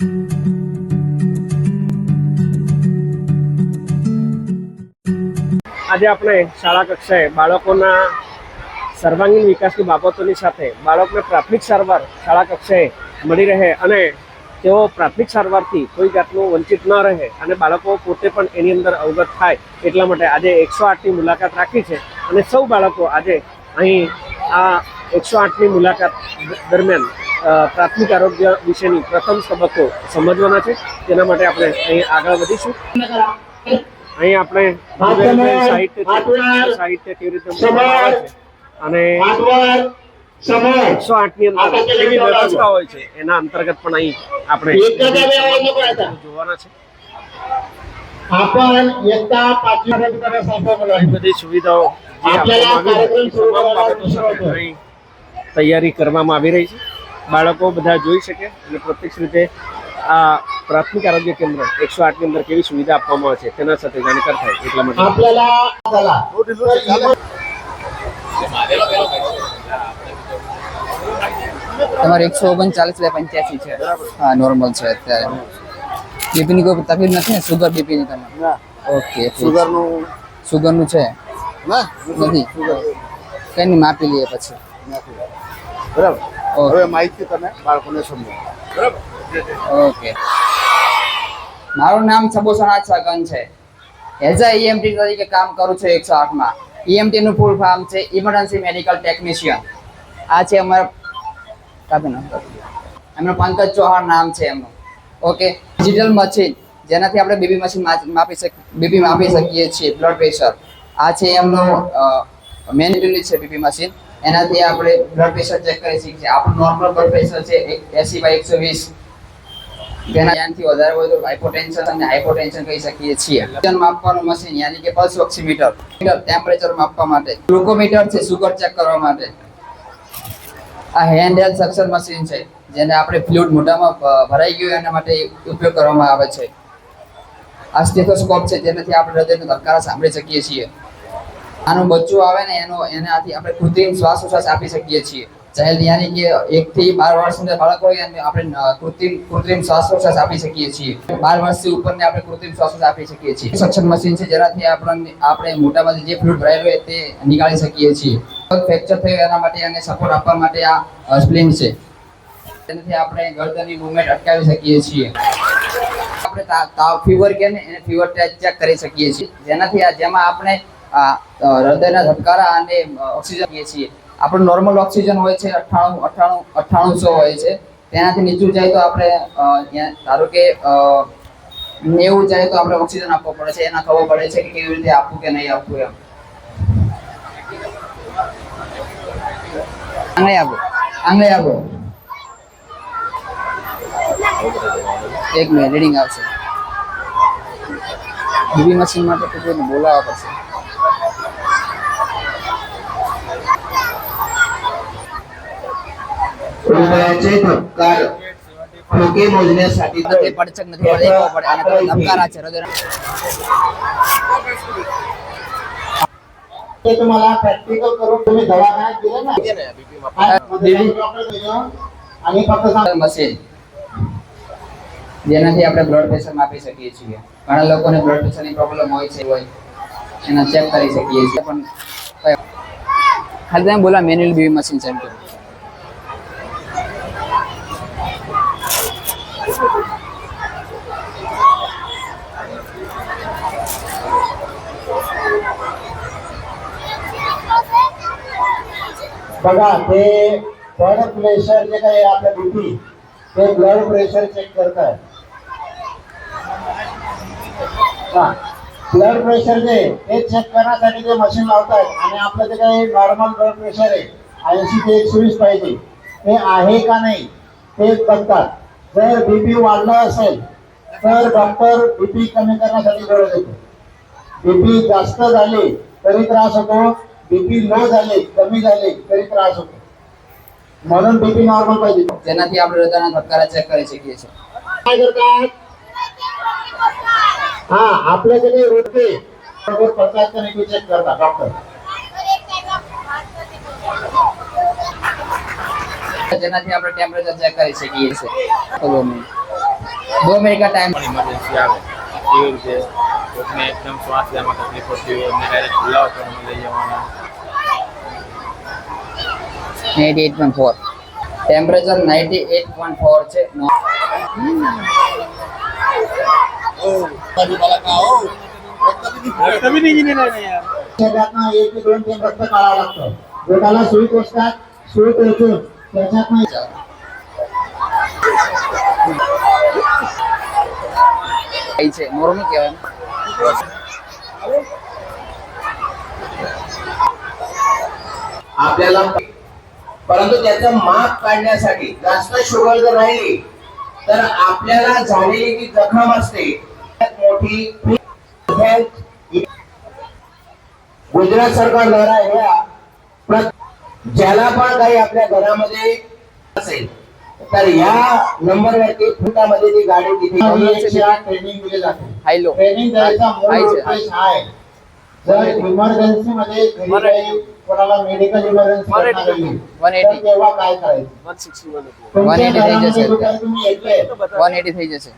આજે આપણે શાળા કક્ષાએ બાળકોના સર્વાંગીણ વિકાસની બાબતોની સાથે બાળકને પ્રાથમિક સારવાર શાળા કક્ષાએ મળી રહે અને તેઓ પ્રાથમિક સારવારથી કોઈ જાતનું વંચિત ન રહે અને બાળકો પોતે પણ એની અંદર અવગત થાય એટલા માટે આજે એકસો આઠની મુલાકાત રાખી છે અને સૌ બાળકો આજે અહીં આ એકસો આઠની મુલાકાત દરમિયાન પ્રાથમિક આરોગ્ય વિશેની પ્રથમ તબક્કો સમજવાના છે તેના માટે આપણે અહીં આગળ વધીશું અહીં આપણે જુદા જુદા સાહિત્ય છે, સાહિત્ય કેવી રીતે મૂકવામાં આવે છે અને આઠવાર સમય એકસો આઠ ની અંદર કેવી વ્યવસ્થા હોય છે એના અંતર્ગત પણ અહીં આપણે એક જ આવે અવાજ नको याचा. જોવાના છે आपण इयत्ता पाचवी पर्यंत संपर्क ઘણી बोलावतो. બધી સુવિધાઓ જે આપવામાં આવી છે, એ તમામ બાબતો સાથે અહીં તૈયારી કરવામાં આવી રહી છે બાળકો બધા જોઈ શકે અને પ્રત્યક્ષ રીતે આ પ્રાથમિક આરોગ્ય કેન્દ્ર એકસો આઠની અંદર કેવી સુવિધા આપવામાં આવે છે તેના સાથે જાણકાર થાય એટલા માટે. તમારે એકસો ઓગણચાલીસ બે પંચ્યાસી છે. હા નોર્મલ છે અત્યારે. બીપીની કોઈ તકલીફ નથી ને? સુગર બીપીની તમને ઓકે સુગરનું સુગરનું છે? નથી? કંઈ નહીં માપી લઈએ પછી. બરાબર. હવે માહિતી તમે બાળકોને સમજો. ઓકે. મારું નામ સબોસણા છગન છે. એઝ અ ઈએમટી તરીકે કામ કરું છું એકસો આઠમાં. ઈએમટી નું ફૂલ ફોર્મ છે ઇમરજન્સી મેડિકલ ટેકનિશિયન આ છે અમારા કાપી નાખો એમનું પંકજ ચૌહાણ નામ છે એમનું. ઓકે. ડિજિટલ મશીન જેનાથી આપણે બીબી મશીન માપી શક બીપી માપી શકીએ છીએ બ્લડ પ્રેશર આ છે એમનું મેન યુનિટ છે બીપી મશીન એનાથી આપણે બ્લડ પ્રેશર ચેક કરી શકીએ. આપણું નોર્મલ બ્લડ પ્રેશર છે એસી બાય એકસો વીસ. તેના ધ્યાનથી વધારે હોય તો હાઇપોટેન્શન અને હાઇપોટેન્શન કહી શકીએ છીએ. વજન માપવાનું મશીન યાની કે પલ્સ ઓક્સિમીટર ટેમ્પરેચર માપવા માટે. ગ્લુકોમીટર છે સુગર ચેક કરવા માટે. આ હેન્ડ હેલ્ડ સક્શન મશીન છે, જેને આપણે ફ્લુઇડ મોઢામાં ભરાઈ ગયું એના માટે ઉપયોગ કરવામાં આવે છે. આ સ્ટેથોસ્કોપ છે, જેનાથી આપણે હૃદયનો ધબકારા સાંભળી શકીએ છીએ. આનું બચ્ચું આવે ને એનો એનાથી આપણે કૃત્રિમ શ્વાસોશ્વાસ આપી શકીએ છીએ. ચાઇલ્ડ યાની કે એક થી બાર વર્ષ સુધી બાળક હોય એને આપણે કૃત્રિમ કૃત્રિમ શ્વાસોશ્વાસ આપી શકીએ છીએ. બાર વર્ષથી ઉપરને આપણે કૃત્રિમ શ્વાસોશ્વાસ આપી શકીએ છીએ. સક્ષમ મશીન છે જેનાથી આપણને આપણે મોટામાં જે ફ્લુડ ભરાયેલું હોય તે નીકાળી શકીએ છીએ. ફ્રેક્ચર થયું એના માટે અને સપોર્ટ આપવા માટે આ સ્પ્લિન છે. તેનાથી આપણે ગરદનની મુવમેન્ટ અટકાવી શકીએ છીએ. આપણે તાવ ફીવર કે ને એને ફીવર ચેક કરી શકીએ છીએ. જેનાથી જેમાં આપણે આ હૃદયના ધબકારા અને ઓક્સિજન લઈએ છીએ. આપણું નોર્મલ ઓક્સિજન હોય છે, અઠ્ઠાણું અઠ્ઠાણું, અઠ્ઠાણુંસો હોય છે. તેનાથી નીચું જાય તો આપણે ધારો કે નેવું જાય તો આપણે ઓક્સિજન આપવો પડે છે. એના ખબર પડે છે કે કેવી રીતે આપવું કે નહીં આપવું એમ. આંગળી આપો આંગળી આપો. એક મિનિટ રીડિંગ આવશે. બીબી મશીન માટે બોલાવવા પડશે. हृदयाचे धबकार ठोके मोजण्यासाठी તે પડચક નથી પડે એકવો પડે અને તમે ધબકારા છે હૃદયના ते तुम्हाला प्रॅक्टिकल करून तुम्ही दवाखान्यात गेले ना मध्ये जाऊन डॉक्टर गेलो आणि फक्त सांग મશીન જેનાથી આપણે બ્લડ પ્રેશર માપી શકીએ છીએ ઘણા લોકોને બ્લડ પ્રેશરની પ્રોબ્લેમ હોય છે હોય એના ચેક કરી શકીએ છીએ પણ ખાલી તમે બોલા મેન્યુઅલ બીબી મશીન સેન્ટર बघा ते ब्लड प्रेशर जे काही आपलं बीपी ते ब्लड प्रेशर चेक करतात आहे ब्लड प्रेशर जे ते चेक करण्यासाठी ते मशीन लावतात आणि आपलं जे काही नॉर्मल ब्लड प्रेशर आहे ऐंशी ते एकशे वीस पाहिजे ते आहे का नाही ते बघतात. जर बीपी वाढला असेल तर डॉक्टर बीपी कमी करण्यासाठी गोळ्या बी बीपी जास्त झाली तरी त्रास होतो. बीपी लो झाले कमी झाले तरी त्रास होतो म्हणून बीपी नॉर्मल पाहिजे જેનાથી આપણે હૃદયના ધબકારા ચેક કરી શકીએ છીએ काय करतात हा आपलं जे काही रोजचे बरोबर पडतात का नाही चेक करतात डॉक्टर જેનાથી આપણે ટેમ્પરેચર ચેક કરી શકીએ છીએ ખબર નહીં દો મિનિટ का टाइम પણ ઇમરજન્સી આવે એવી રીતે કોઈકને એકદમ શ્વાસ લેવામાં તકલીફ પડતી હોય એમને ડાયરેક્ટ ખુલ્લા હોસ્પિટલમાં લઈ જવાના ninety eight point four temperature ninety eight point four आपल्याला परंतु त्याचं माप काढण्यासाठी जास्त शुगर जर राहिली तर आपल्याला झालेली जी जखम असते मोठी गुजरात सरकार द्वारा प्र- ज्याला पण काही आपल्या घरामध्ये असेल तर या नंबरवरती फुटामध्ये ती गाडी तिथे ट्रेनिंग दिले जाते. ट्रेनिंग द्यायचा हा आहे. जर इमर्जन्सी मध्ये घरी काही कोणाला मेडिकल इमर्जन्सी मराठी. घटना घडली, 180. तर तेव्हा काय करायचं વન સિક્સટી વન तुमच्या 180 થઈ घरामध्ये જશે. दुपारी तुम्ही एकटे વન એટી થઈ જશે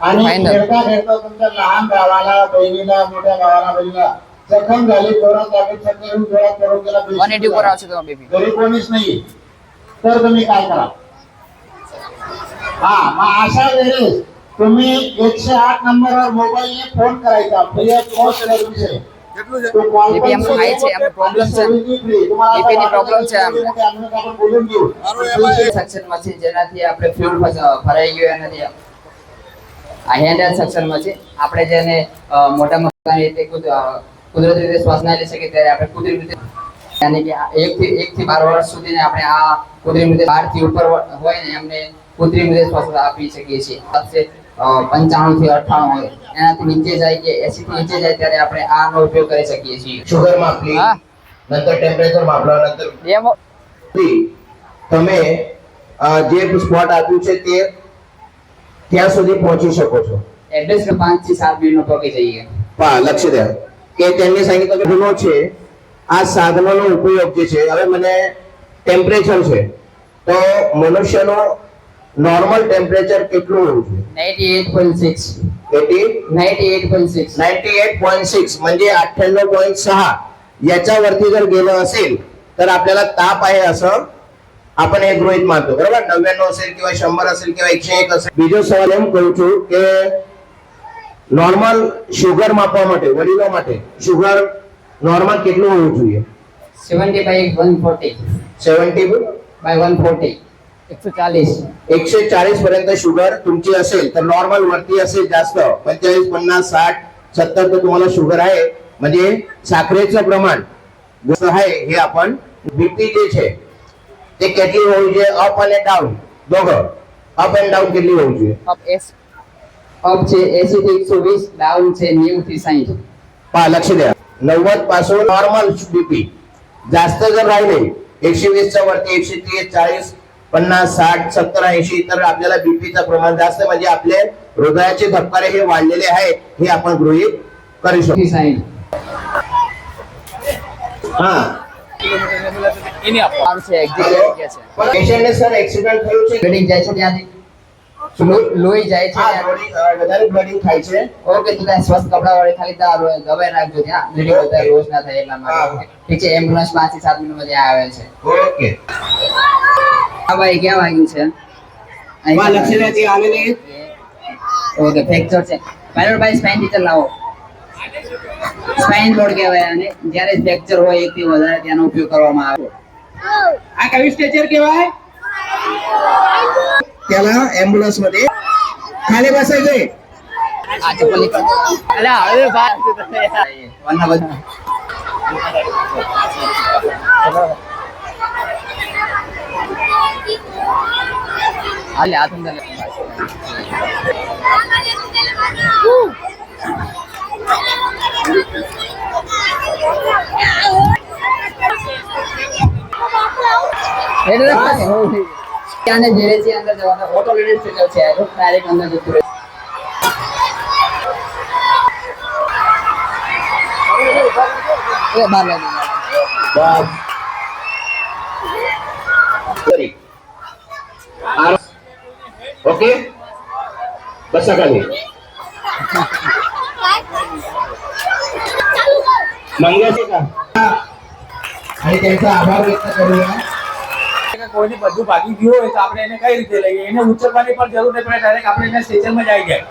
आणि Final. खेळता खेळता तुमच्या लहान गावाला बहिणीला मोठ्या गावाला बहिणीला जखम झाली जोरात लागली चक्कर येऊन जोरात करून गेला વન એટી ઉપર આવશે તમારો બીપી घरी कोणीच नाही तर तुम्ही काय करा हा मग अशा वेळेस तुम्ही एकशे आठ नंबरवर मोबाईलने फोन करायचा फ्री ऑफ कॉस्ट सर्व्हिस आहे આપણે જેને મોટા મોટા રીતે કુદરતી રીતે શ્વાસ ના લઈ શકીએ ત્યારે આપણે કુદરતી રીતે યાની કે એક થી એક થી બાર વર્ષ સુધી આપણે આ કુદરતી રીતે બારથી ઉપર હોય ને એમને કુદરતી રીતે શ્વાસ આપી શકીએ છીએ. પંચાણું થી અઠાણું હોય. એનાથી નીચે જાય કે એસી નીચે જાય ત્યારે આપણે આ નો ઉપયોગ કરી શકીએ છીએ. સુગર માપલી નંતર ટેમ્પરેચર માપલા નંતર ડેમો તમે જે સ્પોટ આપ્યું છે તે ત્યાં સુધી પહોંચી શકો છો. એડ્રેસ પાંચથી સાત મિનિટ પહોંચી જઈએ. હા લક્ષ દે. કે તેમની સંગીત ગુનો છે આ સાધનોનો ઉપયોગ જે છે હવે મને ટેમ્પરેચર છે તો મનુષ્યનો નોર્મલ ટેમ્પરેચર કેટલું હોવું જોઈએ? Ninety eight point six eighty ninety eight point six ninety eight point six म्हणजे अठ्ठ्याण्णव पॉईंट सहा याच्यावरती जर गेलं असेल तर आपल्याला ताप आहे असं आपण हे गृहित मानतो बरोबर नव्याण्णव असेल किंवा शंभर असेल किंवा एकशे એક અસેલ બીજો સવાલ એમ કહું છું કે નોર્મલ શુગર માપવા માટે વડીલો માટે શુગર નોર્મલ કેટલું હોવું જોઈએ seventy by one forty seventy by one forty एक सौ चालीस एकशे चाळीस पर्यंत शुगर तुमची असेल तर नॉर्मल वरती असेल जास्त पंचेचाळीस पन्नास साठ सत्तर तर तुम्हाला शुगर आहे म्हणजे साखरेचं प्रमाण जसं आहे हे आपण बीपी जे છે તે કેટલી હોવી જોઈએ અપ અને ડાઉન दोघं અપ એન્ડ ડાઉન કેટલી હોવી જોઈએ અપ એસ અપ છે એસી થી એકસો વીસ ડાઉન છે નેવું થી સાહીઠ पहा लक्ष द्या नव्वद पासून नॉर्मल बीपी जास्त जर राहिले एकशे वीसच्या वरती एकशे तीस चाळीस पन्नास साठ सत्तर ऐंशी तर आपल्याला बीपीचं प्रमाण जास्त म्हणजे आपले हृदयाचे धबकारे हे वाढलेले आहेत हे आपण गृहीत करू शकतो થી સાહીઠ हा એની આપવા આમ છે એક્ઝિક્યુટ કે છે પણ પેશન્ટને સર એક્સિડન્ટ થયું છે બ્લીડિંગ જાય છે ત્યાંથી લો- લોહી જાય છે હા, ત્યાં. blooding, અ, વધારે બ્લડિંગ થાય છે ઓકે તો ત્યાં સ્વસ્થ કપડા વાળી ખાલી દારૂ દવાઈ રાખજો ત્યાં બ્લીડિંગ વધારે રોજ ના થાય એટલા માટે હા. ઠીક છે એમ્બ્યુલન્સ પાંચ થી સાત મિનિટમાં ત્યાં આવે છે ઓકે આ ભાઈ ક્યાં વાગ્યું છે માં લક્ષ્ય રહેતી આવેલી ઓકે ફ્રેક્ચર છે પાયલોટ ભાઈ સ્પાઇન ટીચર લાવો સ્પાઇન બોર્ડ કહેવાય અને જ્યારે ફ્રેક્ચર હોય એક થી વધારે તેનો ઉપયોગ કરવામાં આવે આ કયું સ્ટ્રેચર કહેવાય त्याला एम्ब्युलन्स मध्ये खाली बसायचंय આ એટલે જ ત્યાંને ધીરે થી અંદર જવાનું ઓટો લેડેડ સ્ટ્રેચર છે આ ડાયરેક્ટ અંદર જતું રહે એ બાર લાગી ઓકે? બસા ખાલી મંગાશે કા? અહીં કહેતા આભાર વ્યક્ત કરું કોઈને બધું ભાગી ગયું હોય તો આપણે એને કઈ રીતે લઈએ? એને ઉછળવાની પણ જરૂર નહીં પડે ડાયરેક્ટ આપણે એને સ્ટેશનમાં જઈ જાય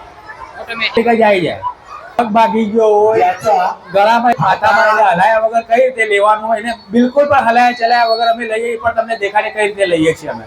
ઓટોમેટિક જ આવી જાય પગ ભાગી ગયો હોય ગળામાં ખાતામાં એને હલાયા વગર કઈ રીતે લેવાનું હોય એને બિલકુલ પણ હલાયા ચલાયા વગર અમે લઈએ પણ તમને દેખાડે કઈ રીતે લઈએ છીએ અમે.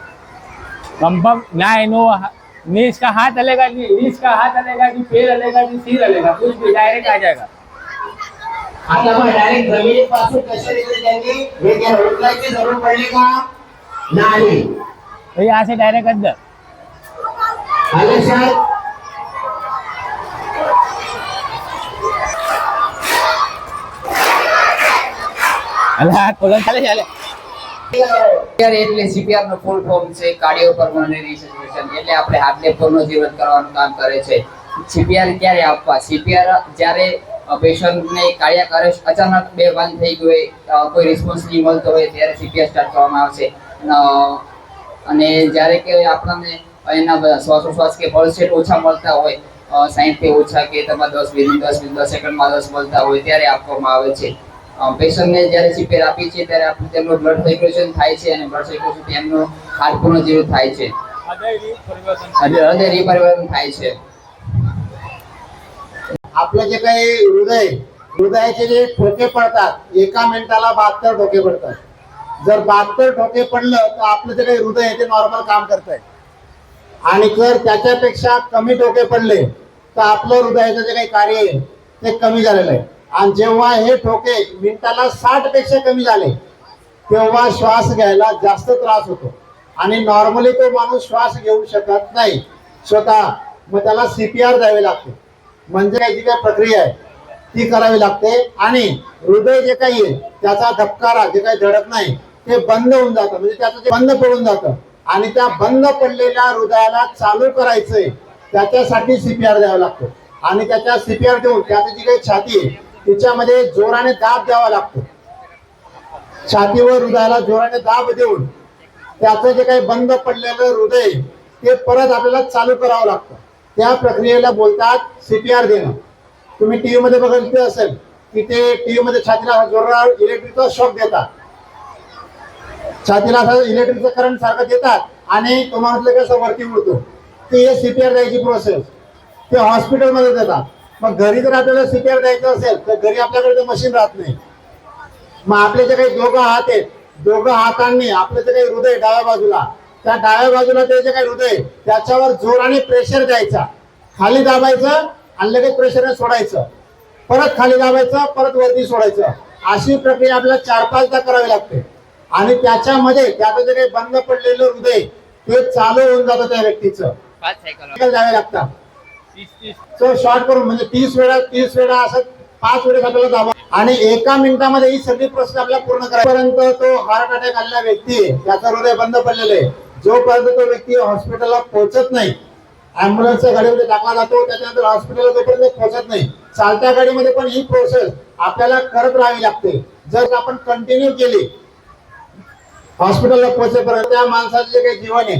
कंफर्म? ना. नो नी इसका हाथ हलेगा नी इसका हाथ हलेगा नी पैर हलेगा नी सिर हलेगा कुछ भी डायरेक्ट आ जाएगा. आता मग डायरेक्ट जमिनीपासून कशा रीती त्यांनी हे त्या रोजगारची जरूर पडली का? नाही. तो यहाँ से डायरेक्ट अंदर आले साहेब अल्लाह कोलन चाले चाले CPR એટલે સીપીઆર નો ફૂલ ફોર્મ છે કાર્ડિયો પલ્મોનરી રિસર્ચેશન એટલે આપણે હાર્ટને પુનર્જીવન કરવાનું કામ કરે છે. સીપીઆર ક્યારે આપવા? સીપીઆર જ્યારે પેશન્ટને કાર્ડિયાક અરેસ્ટ અચાનક બે બંધ થઈ ગયું કોઈ રિસ્પોન્સ નહીં મળતો હોય, ત્યારે સીપીઆર સ્ટાર્ટ કરવામાં આવશે અને જ્યારે કે આપણને એના શ્વાસોશ્વાસ કે પલ્સેટ ઓછા મળતા હોય સાઈઠથી ઓછા કે તમારે દસ વિધિન દસ દસ સેકન્ડમાં દસ મળતા હોય, ત્યારે આપવામાં આવે છે. પેશન્ટને જ્યારે સીપીઆર આપીએ છીએ ત્યારે આપણે તેમનું બ્લડ સર્ક્યુલેશન થાય છે અને બ્લડ સર્ક્યુલેશન તેમનું હાર્ટ પુનઃજીવિત થાય છે અને હૃદય રિપરિવર્તન થાય છે आपलं जे काही हृदय हृदयाचे जे ठोके पडतात एका मिनिटाला बहात्तर ठोके पडतात जर बहात्तर ठोके पडलं तर आपलं जे काही हृदय आहे ते नॉर्मल काम करत आहे आणि जर त्याच्यापेक्षा कमी ठोके पडले तर आपलं हृदयाचं जे काही कार्य आहे ते कमी झालेलं आहे आणि जेव्हा हे ठोके मिनिटाला साठपेक्षा कमी झाले तेव्हा श्वास घ्यायला जास्त त्रास होतो. आणि नॉर्मली तो माणूस श्वास घेऊ शकत नाही. स्वतः मग त्याला सी पी आर द्यावे लागते. म्हणजे जी काही प्रक्रिया आहे ती करावी लागते. आणि हृदय जे काही आहे त्याचा धबकारा जे काही धडक नाही ते बंद होऊन जातं. म्हणजे त्याचं जे बंद पडून जातं. आणि त्या बंद पडलेल्या हृदयाला चालू करायचंय त्याच्यासाठी सी पी आर द्यावा लागतो. आणि त्याच्या सी पी आर देऊन त्याची जी काही छाती आहे तिच्यामध्ये जोराने दाब द्यावा लागतो. छातीवर हृदयाला जोराने दाब देऊन त्याचं जे काही बंद पडलेलं हृदय ते परत आपल्याला चालू करावं लागतं. त्या प्रक्रियेला बोलतात सीपीआर देणं. तुम्ही टीव्ही मध्ये बघितले असेल की ते टीव्ही मध्ये छातीला जोरावर इलेक्ट्रिकचा शॉक देतात. छातीला असं इलेक्ट्रिकचं करंट सारखं देतात आणि तुम्हाला कसं असं वरती उडतो. ते हे सीपीआर द्यायची प्रोसेस ते हॉस्पिटलमध्ये देतात. मग घरी जर आपल्याला सीपीआर द्यायचं असेल तर घरी आपल्याकडे ते मशीन राहत नाही. मग आपले जे काही दोघं हात आहेत दोघं हातांनी आपलं जे काही हृदय डाव्या बाजूला त्या डाव्या बाजूला ते जे काही हृदय त्याच्यावर जोराने प्रेशर द्यायचा. खाली दाबायचं आणि लगेच प्रेशरने सोडायचं. परत खाली दाबायचं परत वरती सोडायचं. अशी प्रक्रिया आपल्याला चार पाचदा करावी लागते. आणि त्याच्यामध्ये त्याचं जे काही बंद पडलेलं हृदय ते चालू होऊन जातं त्या व्यक्तीचं. द्यावे लागतात. सर शॉर्ट करून म्हणजे तीस वेळा तीस वेळा असं पाच वेळेस आपल्याला दाबा. आणि एका मिनिटामध्ये ही सगळी प्रोसेस आपल्याला पूर्ण करायपर्यंत तो हार्ट अटॅक आलेला व्यक्ती त्याचा हृदय बंद पडलेला आहे जोपर्यंत तो व्यक्ती हॉस्पिटलला पोहोचत नाही अँब्युलन्सच्या गाडीमध्ये टाकला जातो त्याच्यानंतर हॉस्पिटलला जोपर्यंत पोहोचत नाही चालत्या गाडीमध्ये पण ही प्रोसेस आपल्याला करत राहावी लागते. जर आपण कंटिन्यू केली हॉस्पिटलला पोहोचेपर्यंत त्या माणसाचे जे काही जीवन आहे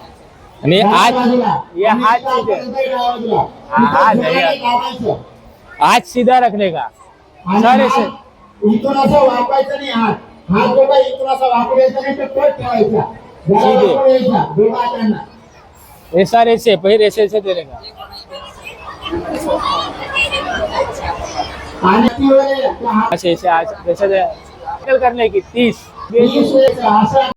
અને डाव्या हाथ बाजूला. ये आणि हाथ इथं सीधे. आपलं हृदय डाव्या बाजूला. हा, इथं हात जोराने आहे. दाबायचं. हाथ सीधा रखने का आणि सर, हात इथून असं वाकवायचं नाही हात हात जो काही इथून असा वाकू द्यायचा नाही तो पट ठेवायचा जरा ठीक आहे. वाकू द्यायचा दोघं हातांना ऐसा ऐसे फिर ऐसे ऐसे देने का आणि ती वेळ त्या हात- ऐसे ऐसे आज जैसे जैसे करने की तीस वीस वेळेचं असं